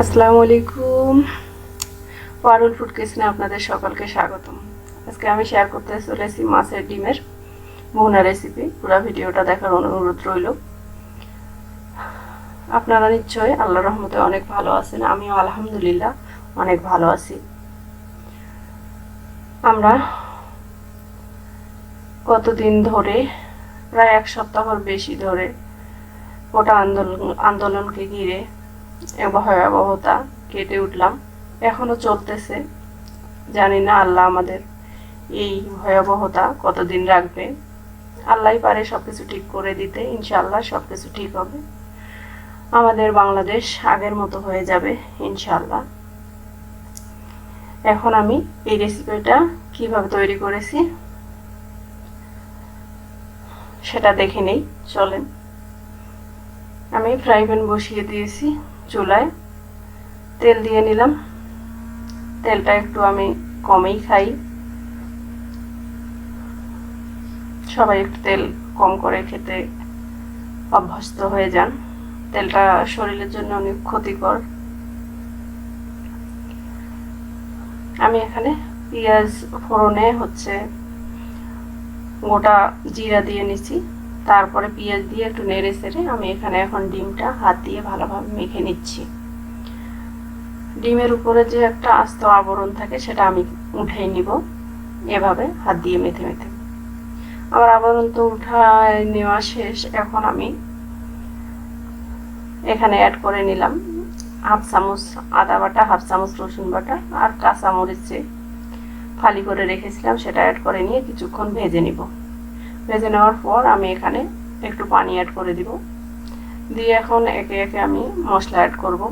আসসালামু আলাইকুম। পারুল ফুড কিচেনে আপনাদের সকলকে স্বাগতম। আজকে আমি শেয়ার করতে চলেছি মাছের ডিমের ভুনা রেসিপি পুরো ভিডিওটা দেখার অনুরোধ রইল। আপনারা নিশ্চয়ই আল্লাহ রহমতে অনেক ভালো আছেন। আমিও আলহামদুলিল্লাহ অনেক ভালো আছি। আমরা কতদিন ধরে, প্রায় এক সপ্তাহর বেশি ধরে গোটা আন্দোলন আন্দোলনকে ঘিরে ভয়াবহতা কেটে উঠলাম। এখনও চলতেছে। জানি না আল্লাহ আমাদের এই ভয়াবহতা কতদিন রাখবে। আল্লাহ পারে সবকিছু ঠিক করে দিতে ইনশাল্লাহ সবকিছু ঠিক হবে। আমাদের বাংলাদেশ আগের মতো হয়ে যাবে ইনশাল্লাহ এখন আমি এই রেসিপিটা কীভাবে তৈরি করেছি সেটা দেখে নেই, চলেন। আমি ফ্রাই প্যান বসিয়ে দিয়েছি। চুলায় তেল দিয়ে নিলাম। তেলটা একটু আমি কমেই খাই। সবাই একটু তেল কম করে খেতে অভ্যস্ত হয়ে যান। তেলটা শরীরের জন্য অনেক ক্ষতিকর। আমি এখানে পেঁয়াজ ফোড়নে হচ্ছে গোটা জিরা দিয়ে নিছি। তারপরে পেঁয়াজ দিয়ে একটু নেড়ে সেড়ে আমি এখানে এখন ডিমটা হাত দিয়ে ভালোভাবে মেখে নিচ্ছি। ডিমের উপরে যে একটা আস্ত আবরণ থাকে সেটা আমি উঠে নিব। এভাবে হাত দিয়ে মেথে মেথে। আমার আবরণ তো উঠায় নেওয়া শেষ। এখন আমি এখানে অ্যাড করে নিলাম হাফ চামচ আদা বাটা, হাফ চামচ রসুন বাটা আর কাঁচা মরিচে ফালি করে রেখেছিলাম সেটা অ্যাড করে নিয়ে কিছুক্ষণ ভেজে নিব। ভেজে নেওয়ার পর আমি এখানে একটু পানি অ্যাড করে দিব। দিয়ে এখন একে একে আমি মশলা অ্যাড করব।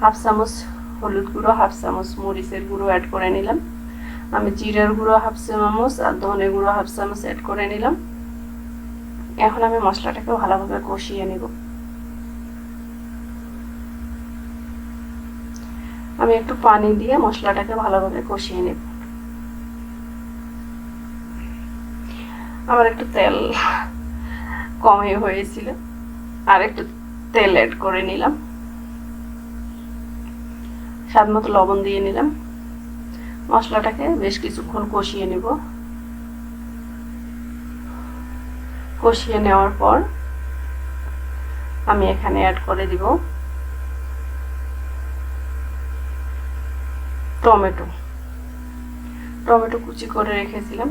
হাফ চামচ হলুদ গুঁড়ো, হাফ চামচ মরিচের গুঁড়ো অ্যাড করে নিলাম। আমি জিরার গুঁড়ো, হাফ চামচ, আর ধনে গুঁড়ো, হাফ চামচ অ্যাড করে নিলাম। এখন আমি মশলাটাকে ভালোভাবে কষিয়ে নিব। আমি একটু পানি দিয়ে মশলাটাকে ভালোভাবে কষিয়ে নেব। আমার একটু তেল কমে হয়েছিল। আর একটু তেল অ্যাড করে নিলাম। স্বাদ মতো লবণ দিয়ে নিলাম। মশলাটাকে বেশ কিছুক্ষণ কষিয়ে নেব। কষিয়ে নেওয়ার পর আমি এখানে অ্যাড করে দিব টমেটো। টমেটো কুচি করে রেখেছিলাম।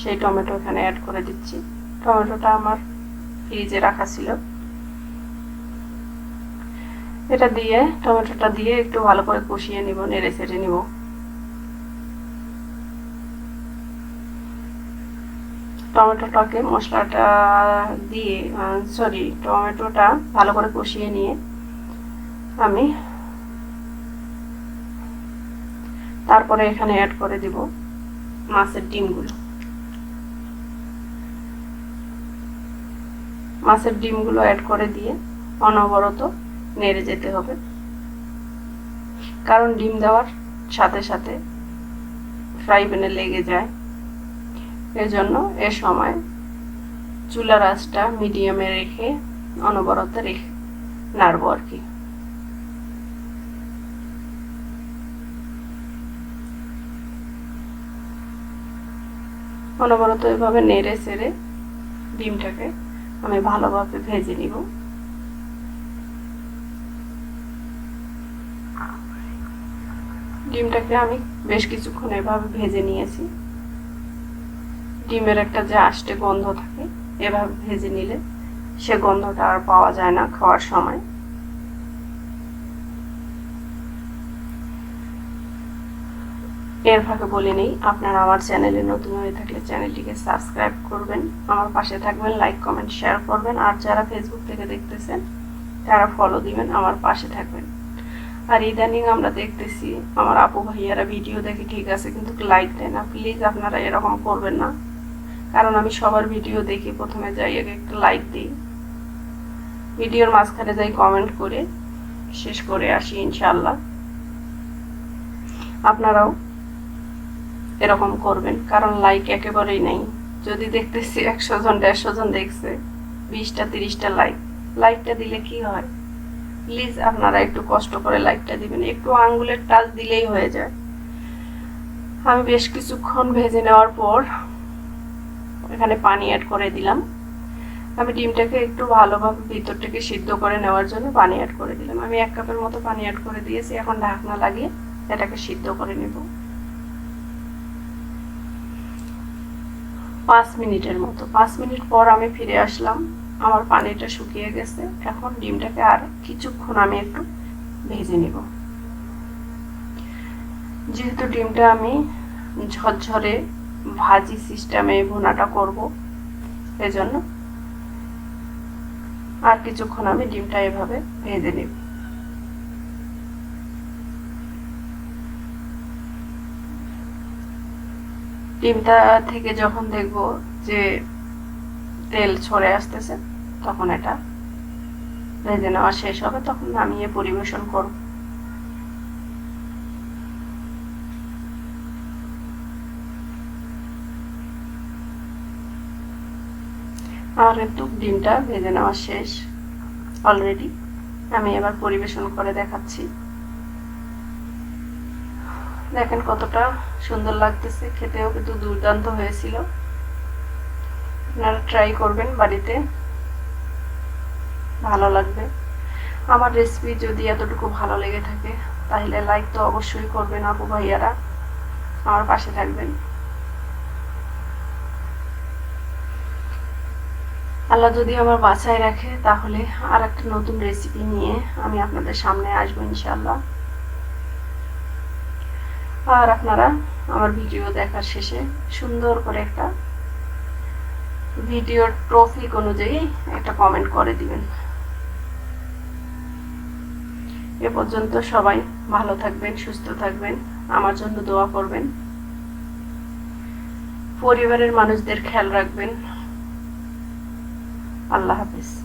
সেই টমেটো এখানে অ্যাড করে দিচ্ছি। টমেটোটা আমার ফ্রিজে রাখা ছিল। এটা দিয়ে, টমেটোটা দিয়ে একটু ভালো করে কষিয়ে নিব, নেড়ে চেড়ে নিব। টমেটোটাকে মশলাটা দিয়ে সরি টমেটোটা ভালো করে কষিয়ে নিয়ে আমি তারপরে এখানে অ্যাড করে দিব মাছের ডিমগুলো। মাছের ডিমগুলো অ্যাড করে দিয়ে অনবরত নেড়ে যেতে হবে। কারণ ডিম দেওয়ার সাথে সাথে ফ্রাই প্যানে লেগে যায়। এজন্য এ সময় চুলার আঁচটা মিডিয়ামে রেখে অনবরত রেখে নাড়বো আর কি। অনবরত এভাবে নেড়ে সেড়ে ডিমটাকে আমি ভালোভাবে ভেজে নিব। ডিমটাকে আমি বেশ কিছুক্ষণ এভাবে ভেজে নিয়েছি। ডিমের একটা যে আষ্টে গন্ধ থাকে, এভাবে ভেজে নিলে সে গন্ধটা আর পাওয়া যায় না খাওয়ার সময়। এর ফাঁকে বলে নেই। আপনারা আমার চ্যানেলে নতুন হয়ে থাকলে চ্যানেলটিকে সাবস্ক্রাইব করবেন, আমার পাশে থাকবেন, লাইক, কমেন্ট, শেয়ার করবেন, আর যারা ফেসবুক থেকে দেখতেছেন, তারা ফলো দিবেন, আমার পাশে থাকবেন। আর ইদানিং আমরা দেখতেছি, আমার আপু ভাইয়ারা ভিডিও দেখে ঠিক আছে, কিন্তু লাইক দেয় না। প্লিজ আপনারা এরকম করবেন না। কারণ আমি সবার ভিডিও দেখি, প্রথমে যাই, আগে একটা লাইক দিই। ভিডিওর মাঝখানে যাই কমেন্ট করে, শেষ করে আসি ইনশাল্লাহ আপনারাও এরকম করবেন, কারণ লাইক একেবারেই নেই। যদি দেখতেছি একশো জন, দেড়শো জন দেখছে, বিশটা, তিরিশটা লাইক লাইকটা দিলে কি হয়? প্লিজ আপনারা একটু কষ্ট করে লাইকটা দিবেন। একটু আঙ্গুলের টাচ দিলেই হয়ে যায়। আমি বেশ কিছুক্ষণ ভেজে নেওয়ার পর এখানে পানি অ্যাড করে দিলাম। আমি ডিমটাকে একটু ভালোভাবে ভিতর থেকে সিদ্ধ করে নেওয়ার জন্য পানি অ্যাড করে দিলাম। আমি এক কাপের মতো পানি অ্যাড করে দিয়েছি। এখন ঢাকনা লাগিয়ে এটাকে সিদ্ধ করে নেব। পাঁচ মিনিটের মতো। পাঁচ মিনিট পর আমি ফিরে আসলাম। আমার পানিটা শুকিয়ে গেছে। এখন ডিমটাকে আর কিছুক্ষণ আমি একটু ভেজে নিব। যেহেতু ডিমটা আমি ঝরঝরে ভাজি সিস্টেমে ভুনাটা করব এজন্য আর কিছুক্ষণ আমি ডিমটা এভাবে ভেজে নেব। ডিমটা থেকে যখন দেখব যে তেল ছড়ে আসতেছে, তখন এটা ভেজে নেওয়া শেষ হবে, তখন নামিয়ে পরিবেশন করব। আমার কিন্তু ডিমটা ভেজে নেওয়া শেষ। অলরেডি আমি এবার পরিবেশন করে দেখাচ্ছি। দেখেন কতটা সুন্দর লাগতেছে। খেতেও কিন্তু দুর্দান্ত হয়েছিল। আপনারা ট্রাই করবেন বাড়িতে। ভালো লাগবে। আমার রেসিপি যদি এতটুকু ভালো লেগে থাকে, তাহলে লাইক তো অবশ্যই করবেন আপু ভাইয়ারা। আমার পাশে থাকবেন। আল্লাহ যদি আমার বাছাই রাখে, তাহলে আর একটা নতুন রেসিপি নিয়ে আমি আপনাদের সামনে আসব ইনশাল্লাহ আর আপনারা আমার ভিডিও দেখার শেষে সুন্দর করে একটা ভিডিওর ট্রফিক অনুযায়ী একটা কমেন্ট করে দিবেন। এ পর্যন্ত সবাই ভালো থাকবেন, সুস্থ থাকবেন, আমার জন্য দোয়া করবেন। পরিবারের মানুষদের খেয়াল রাখবেন। আল্লাহ হাফিজ।